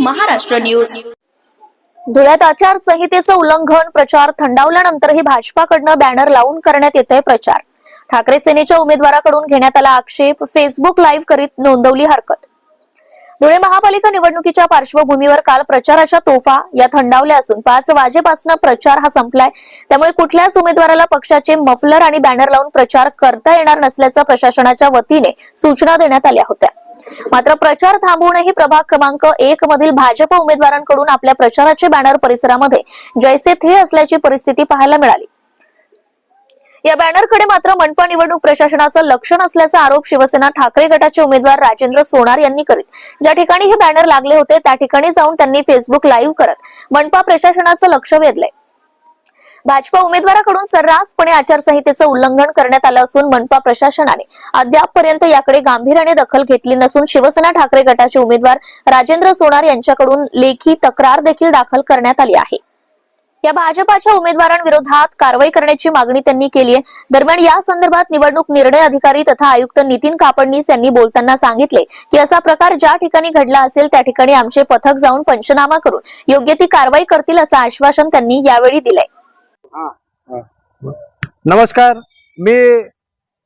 Maharashtra news. धुळ्यात आचारसंहितेचं उल्लंघन प्रचार थंडावल्यानंतरही भाजपाकडनं बॅनर लावून करण्यात येत आहे प्रचार. ठाकरे सेनेच्या उमेदवाराकडून घेण्यात आला आक्षेप फेसबुक लाईव्ह करीत नोंदवली हरकत. धुळे महापालिका निवडणुकीच्या पार्श्वभूमीवर काल प्रचाराच्या तोफा या थंडावल्या असून पाच वाजेपासून प्रचार हा संपलाय. त्यामुळे कुठल्याच उमेदवाराला पक्षाचे मफलर आणि बॅनर लावून प्रचार करता येणार नसल्याचं प्रशासनाच्या वतीने सूचना देण्यात आल्या होत्या. मात्र प्रचार थांबवूनही प्रभाग क्रमांक एक मधील भाजप उमेदवारांकडून आपल्या प्रचाराचे बॅनर परिसरामध्ये जैसे थे असल्याची परिस्थिती पाहायला मिळाली. या बॅनरकडे मात्र मनपा निवडणूक प्रशासनाचं लक्ष नसल्याचा आरोप शिवसेना ठाकरे गटाचे उमेदवार राजेंद्र सोनार यांनी करीत. ज्या ठिकाणी हे बॅनर लागले होते त्या ठिकाणी जाऊन त्यांनी फेसबुक लाईव्ह करत मनपा प्रशासनाचं लक्ष वेधलंय. भाजपा उमेदवाराकडून सर्रासपणे आचारसंहितेचं उल्लंघन करण्यात आलं असून मनपा प्रशासनाने अद्यापपर्यंत याकडे गांभीर्याने दखल घेतली नसून शिवसेना ठाकरे गटाचे उमेदवार राजेंद्र सोनार यांच्याकडून लेखी तक्रार देखील दाखल करण्यात आली आहे. या भाजपाच्या उमेदवारांविरोधात कारवाई करण्याची मागणी त्यांनी केली आहे. दरम्यान या संदर्भात निवडणूक निर्णय अधिकारी तथा आयुक्त नितीन कापडनीस यांनी बोलताना सांगितले की असा प्रकार ज्या ठिकाणी घडला असेल त्या ठिकाणी आमचे पथक जाऊन पंचनामा करून योग्य ती कारवाई करतील असं आश्वासन त्यांनी यावेळी दिलंय. नमस्कार. मी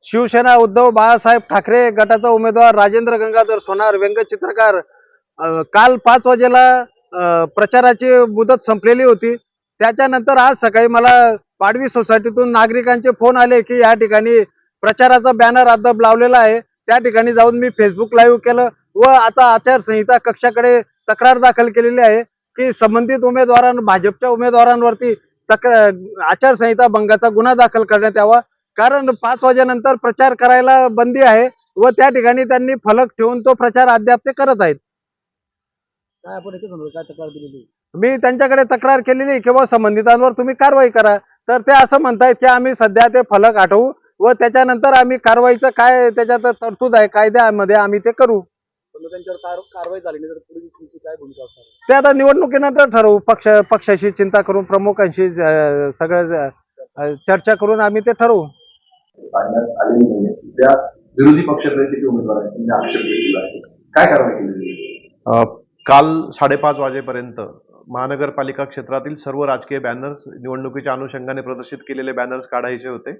शिवसेना उद्धव बाळासाहेब ठाकरे गटाचा उमेदवार राजेंद्र गंगाधर सोनार व्यंगचित्रकार. काल पाच वाजेला प्रचाराची मुदत संपलेली होती. त्याच्यानंतर आज सकाळी मला पाडवी सोसायटीतून नागरिकांचे फोन आले की या ठिकाणी प्रचाराचा बॅनर अद्याप लावलेला आहे. त्या ठिकाणी जाऊन मी फेसबुक लाईव्ह केलं व आता आचारसंहिता कक्षाकडे तक्रार दाखल केलेली आहे की संबंधित उमेदवारां भाजपच्या उमेदवारांवरती तक आचारसंहिता भंगाचा गुन्हा दाखल करण्यात यावा. कारण पाच वाजेनंतर प्रचार करायला बंदी आहे व त्या ठिकाणी त्यांनी फलक ठेवून तो प्रचार अद्याप ते करत आहेत. काय आपण एकच म्हणतो काय तक्रार दिलेली? मी त्यांच्याकडे तक्रार केलेली किंवा संबंधितांवर तुम्ही कारवाई करा. तर ते असं म्हणतायत की आम्ही सध्या ते फलक हटवू व त्याच्यानंतर आम्ही कारवाईचं काय त्याच्यात तरतूद आहे कायद्यामध्ये आम्ही ते करू. पण मग त्यांच्यावर कार- कारवाई झाली नाही तर पुढे तुमची काय भूमिका असणार? ते आता निवडणुकीनंतर ठरवू पक्ष पक्षाशी चिंता करून प्रमुखांशी अं, सगळं अं, चर्चा करून आम्ही ते ठरवू. पाडण्यात आलेली नाहीये. त्या विरोधी पक्षातले किती उमेदवार आहेत? त्यांनी आक्षेप घेतलेला आहे. काय कारवाई केलेली आहे अ, काल साडेपाच वाजेपर्यंत महानगरपालिका क्षेत्रातील सर्व राजकीय बॅनर्स निवडणुकीच्या अनुषंगाने प्रदर्शित केलेले बॅनर्स काढायचे होते.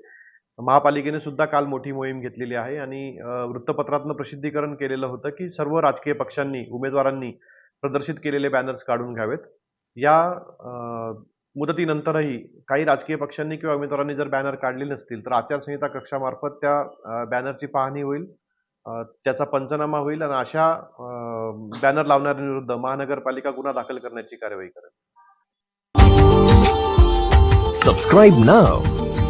महापालिकेने सुद्धा काल मोठी मोहीम घेतलेली आहे आणि वृत्तपत्रातनं प्रसिद्धीकरण केलेलं होतं की सर्व राजकीय पक्षांनी उमेदवारांनी प्रदर्शित केलेले बॅनर्स काढून घ्यावेत. या मुदतीनंतरही काही राजकीय पक्षांनी किंवा उमेदवारांनी जर बॅनर काढले नसतील तर आचारसंहिता कक्षामार्फत त्या बॅनरची पाहणी होईल त्याचा पंचनामा होईल आणि अशा बॅनर लावणाऱ्यांविरुद्ध महानगरपालिका गुन्हा दाखल करण्याची कारवाई करेल. सबस्क्राईब नाव